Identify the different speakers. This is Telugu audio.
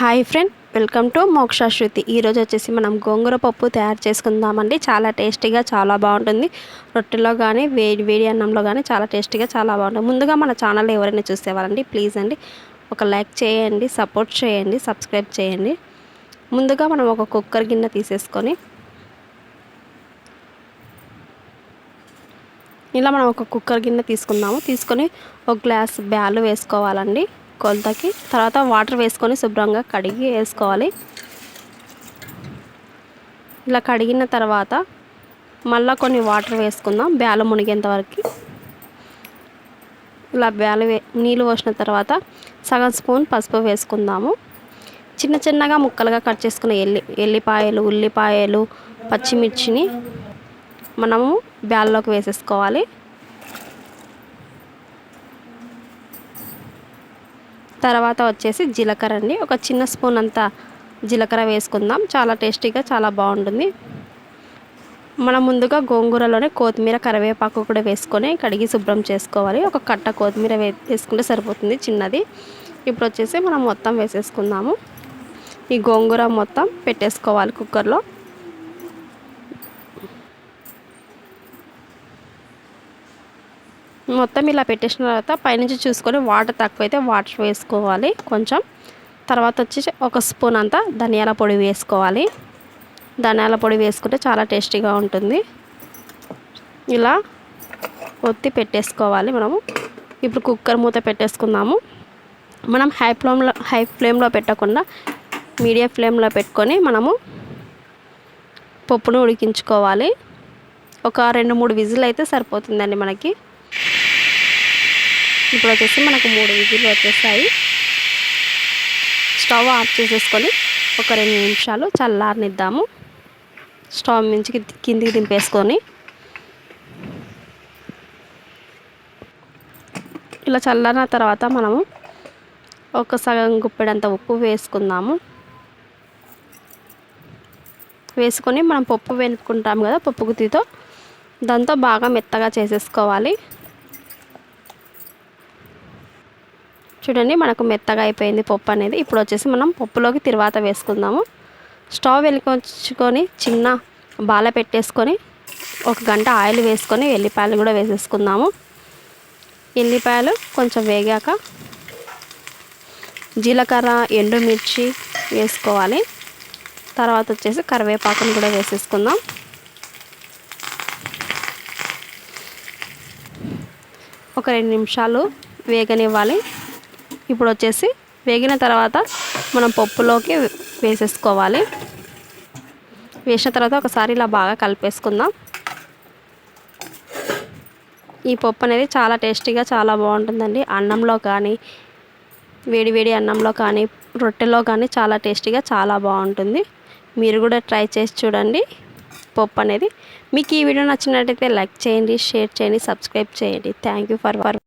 Speaker 1: హాయ్ ఫ్రెండ్ వెల్కమ్ టు మోక్ష శృతి. ఈరోజు వచ్చేసి మనం గోంగూర పప్పు తయారు చేసుకుందామండి. చాలా టేస్టీగా చాలా బాగుంటుంది. రొట్టెలో కానీ వేడి వేడి అన్నంలో కానీ చాలా టేస్టీగా చాలా బాగుంటుంది. ముందుగా మన ఛానల్ ఎవరైనా చూసేవారండి ప్లీజ్ అండి ఒక లైక్ చేయండి సపోర్ట్ చేయండి సబ్స్క్రైబ్ చేయండి. ముందుగా మనం ఒక కుక్కర్ గిన్నె తీసేసుకొని ఇలా మనం ఒక కుక్కర్ గిన్నె తీసుకుందాము. తీసుకొని ఒక గ్లాస్ బ్యాలు వేసుకోవాలండి. కొలతకి తర్వాత వాటర్ వేసుకొని శుభ్రంగా కడిగి వేసుకోవాలి. ఇలా కడిగిన తర్వాత మళ్ళీ కొన్ని వాటర్ వేసుకుందాం. బ్యాలు మునిగేంత వరకు. ఇలా బ్యాలు వే నీళ్ళు పోసిన తర్వాత సగం స్పూన్ పసుపు వేసుకుందాము. చిన్న చిన్నగా ముక్కలుగా కట్ చేసుకున్న ఎల్లి ఎల్లిపాయలు ఉల్లిపాయలు పచ్చిమిర్చిని మనము బ్యాల్లోకి వేసేసుకోవాలి. తర్వాత వచ్చేసి జీలకర్ర అండి ఒక చిన్న స్పూన్ అంతా జీలకర్ర వేసుకుందాం. చాలా టేస్టీగా చాలా బాగుంటుంది. మనం ముందుగా గోంగూరలోనే కొత్తిమీర కరివేపాకు కూడా వేసుకొని కడిగి శుభ్రం చేసుకోవాలి. ఒక కట్ట కొత్తిమీర వేసుకుంటే సరిపోతుంది చిన్నది. ఇప్పుడు వచ్చేసి మనం మొత్తం వేసేసుకుందాము. ఈ గోంగూర మొత్తం పెట్టేసుకోవాలి కుక్కర్లో. మొత్తం ఇలా పెట్టేసిన తర్వాత పైనుంచి చూసుకొని వాటర్ తక్కువైతే వాటర్ వేసుకోవాలి కొంచెం. తర్వాత వచ్చి ఒక స్పూన్ అంతా ధనియాల పొడి వేసుకోవాలి. ధనియాల పొడి వేసుకుంటే చాలా టేస్టీగా ఉంటుంది. ఇలా ఒత్తి పెట్టేసుకోవాలి మనము. ఇప్పుడు కుక్కర్ మూత పెట్టేసుకుందాము. మనం హై ఫ్లేమ్లో హై ఫ్లేమ్లో పెట్టకుండా మీడియం ఫ్లేమ్లో పెట్టుకొని మనము పప్పును ఉడికించుకోవాలి. ఒక రెండు మూడు విజిల్ అయితే సరిపోతుందండి మనకి. ఇప్పుడు వచ్చేసి మనకు మూడు విజిల్లు వచ్చేసాయి. స్టవ్ ఆఫ్ చేసేసుకొని ఒక రెండు నిమిషాలు చల్లారనిద్దాము. స్టవ్ నుంచి కిందికి దింపేసుకొని ఇలా చల్లారిన తర్వాత మనము ఒక సగం గుప్పెడంత ఉప్పు వేసుకుందాము. వేసుకొని మనం పప్పు వెనుక్కుంటాం కదా పప్పు గుత్తితో దాంతో బాగా మెత్తగా చేసేసుకోవాలి. చూడండి మనకు మెత్తగా అయిపోయింది పప్పు అనేది. ఇప్పుడు వచ్చేసి మనం పప్పులోకి తిరువాత వేసుకుందాము. స్టవ్ వెలికొచ్చుకొని చిన్న బాల పెట్టేసుకొని ఒక గంట ఆయిల్ వేసుకొని ఎల్లిపాయలు కూడా వేసేసుకుందాము. ఎల్లిపాయలు కొంచెం వేగాక జీలకర్ర ఎండుమిర్చి వేసుకోవాలి. తర్వాత వచ్చేసి కరివేపాకును కూడా వేసేసుకుందాం. ఒక రెండు నిమిషాలు వేగనివ్వాలి. ఇప్పుడు వచ్చేసి వేగిన తర్వాత మనం పప్పులోకి వేసేసుకోవాలి. వేసిన తర్వాత ఒకసారి ఇలా బాగా కలిపేసుకుందాం. ఈ పప్పు అనేది చాలా టేస్టీగా చాలా బాగుంటుందండి. అన్నంలో కానీ వేడి వేడి అన్నంలో కానీ రొట్టెలో కానీ చాలా టేస్టీగా చాలా బాగుంటుంది. మీరు కూడా ట్రై చేసి చూడండి పప్పు అనేది మీకు ఈ వీడియో నచ్చినట్టయితే లైక్ చేయండి షేర్ చేయండి సబ్స్క్రైబ్ చేయండి. Thank you for for